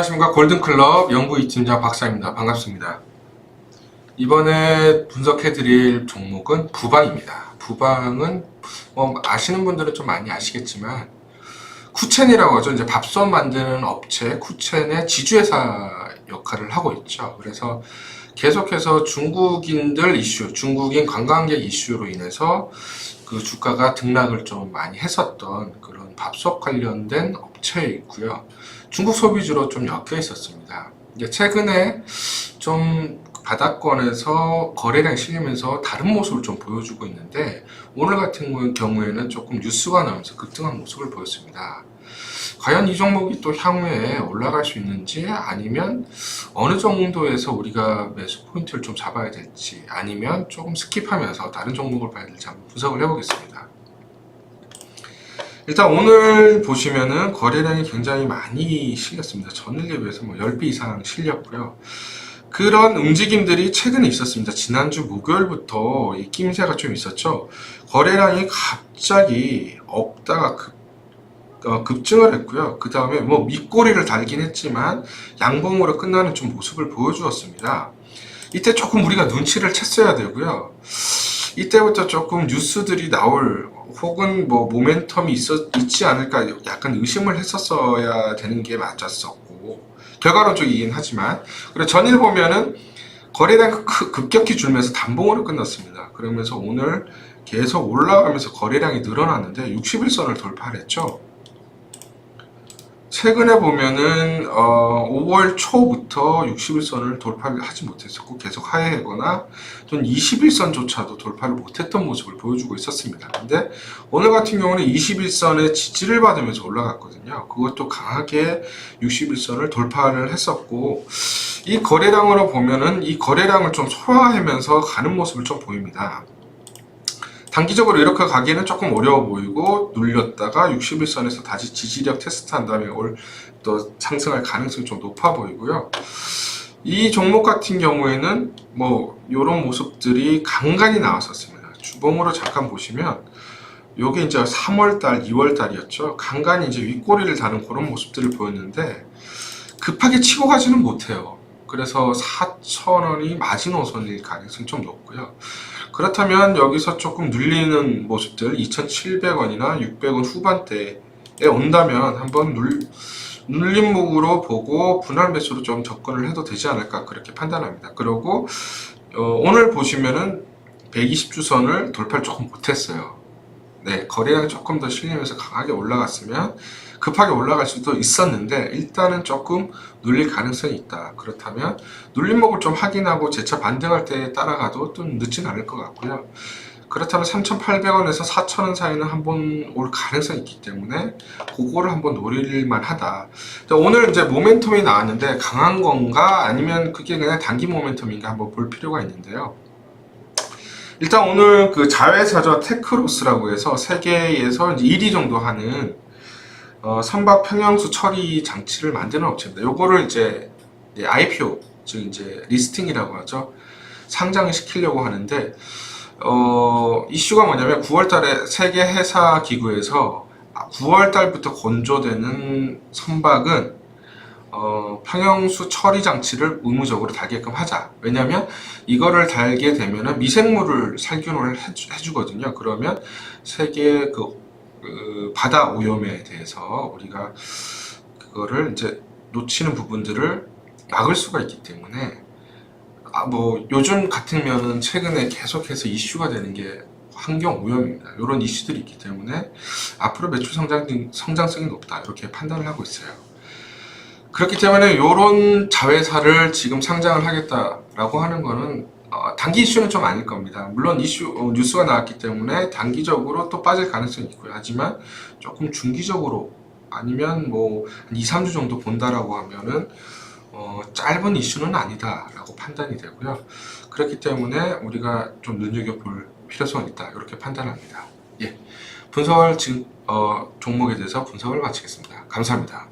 안녕하십니까 골든클럽 연구이 팀장 박사입니다. 반갑습니다. 이번에 분석해드릴 종목은 부방입니다. 부방은 뭐 아시는 분들은 좀 많이 아시겠지만 쿠첸이라고 하죠. 이제 밥솥 만드는 업체 쿠첸의 지주회사 역할을 하고 있죠. 그래서 계속해서 중국인들 이슈, 중국인 관광객 이슈로 인해서 그 주가가 등락을 좀 많이 했었던 그런 밥솥 관련된 업체에 있고요. 중국 소비주로 좀 엮여 있었습니다. 이제 최근에 좀 바닥권에서 거래량이 실리면서 다른 모습을 좀 보여주고 있는데 오늘 같은 경우에는 조금 뉴스가 나오면서 급등한 모습을 보였습니다. 과연 이 종목이 또 향후에 올라갈 수 있는지 아니면 어느 정도에서 우리가 매수 포인트를 좀 잡아야 될지 아니면 조금 스킵하면서 다른 종목을 봐야 될지 한번 분석을 해보겠습니다. 일단 오늘 보시면은 거래량이 굉장히 많이 실렸습니다. 전일에 비해서 뭐 10배 이상 실렸고요. 그런 움직임들이 최근에 있었습니다. 지난주 목요일부터 이 낌새가 좀 있었죠. 거래량이 갑자기 없다가 급, 어, 급증을 했고요. 그 다음에 뭐 밑꼬리를 달긴 했지만 양봉으로 끝나는 좀 모습을 보여주었습니다. 이때 조금 우리가 눈치를 챘어야 되고요. 이때부터 조금 뉴스들이 나올 혹은 뭐 모멘텀이 있었, 있지 않을까 약간 의심을 했었어야 되는 게 맞았었고 결과론적이긴 하지만 그리고 전일 보면은 거래량 크- 급격히 줄면서 단봉으로 끝났습니다. 그러면서 오늘 계속 올라가면서 거래량이 늘어났는데 61선을 돌파를 했죠. 최근에 보면은 어, 5월 초부터 61선을 돌파를 하지 못했었고 계속 하회하거나 또는 21선조차도 돌파를 못했던 모습을 보여주고 있었습니다. 근데 오늘 같은 경우는 21선의 지지를 받으면서 올라갔거든요. 그것도 강하게 61선을 돌파를 했었고 이 거래량으로 보면은 이 거래량을 좀 소화하면서 가는 모습을 좀 보입니다. 단기적으로 이렇게 가기에는 조금 어려워 보이고 눌렸다가 61선에서 다시 지지력 테스트한 다음에 올 또 상승할 가능성이 좀 높아 보이고요. 이 종목 같은 경우에는 뭐 이런 모습들이 간간히 나왔었습니다. 주봉으로 잠깐 보시면 요게 이제 3월달, 2월달이었죠. 간간히 이제 윗꼬리를 다는 그런 모습들을 보였는데 급하게 치고 가지는 못해요. 그래서 4,000원이 마지노선일 가능성이 좀 높고요. 그렇다면 여기서 조금 눌리는 모습들 2,700원이나 600원 후반대에 온다면 한번 눌, 눌림목으로 보고 분할 매수로 좀 접근을 해도 되지 않을까 그렇게 판단합니다. 그리고 어, 오늘 보시면은 120주선을 돌파를 조금 못했어요. 네, 거래량이 조금 더 실리면서 강하게 올라갔으면 급하게 올라갈 수도 있었는데 일단은 조금 눌릴 가능성이 있다. 그렇다면 눌림목을 좀 확인하고 재차 반등할 때 따라가도 좀 늦진 않을 것 같고요. 그렇다면 3,800원에서 4,000원 사이는 한번 올 가능성이 있기 때문에 그거를 한번 노릴만 하다. 오늘 이제 모멘텀이 나왔는데 강한 건가 아니면 그게 그냥 단기 모멘텀인가 한번 볼 필요가 있는데요. 일단 오늘 그 자회사죠 테크로스라고 해서 세계에서 이제 1위 정도 하는 어, 선박 평형수 처리 장치를 만드는 업체입니다. 요거를 이제 네, IPO 즉 이제 리스팅이라고 하죠. 상장을 시키려고 하는데 어, 이슈가 뭐냐면 9월달에 세계 회사 기구에서 9월달부터 건조되는 선박은 어, 평형수 처리 장치를 의무적으로 달게끔 하자. 왜냐하면 이거를 달게 되면은 미생물을 살균을 해주, 해주거든요. 그러면 세계 그, 그 바다 오염에 대해서 우리가 그거를 이제 놓치는 부분들을 막을 수가 있기 때문에 아, 뭐 요즘 같으면은 최근에 계속해서 이슈가 되는 게 환경 오염입니다. 이런 이슈들이 있기 때문에 앞으로 매출 성장, 성장성이 높다 이렇게 판단을 하고 있어요. 그렇기 때문에 이런 자회사를 지금 상장을 하겠다라고 하는 거는 어, 단기 이슈는 좀 아닐 겁니다. 물론 이슈 어, 뉴스가 나왔기 때문에 단기적으로 또 빠질 가능성이 있고요. 하지만 조금 중기적으로 아니면 뭐한 2, 3주 정도 본다라고 하면은 어, 짧은 이슈는 아니다라고 판단이 되고요. 그렇기 때문에 우리가 좀 눈여겨볼 필요성이 있다 이렇게 판단합니다. 예, 분석을 지금 어, 종목에 대해서 분석을 마치겠습니다. 감사합니다.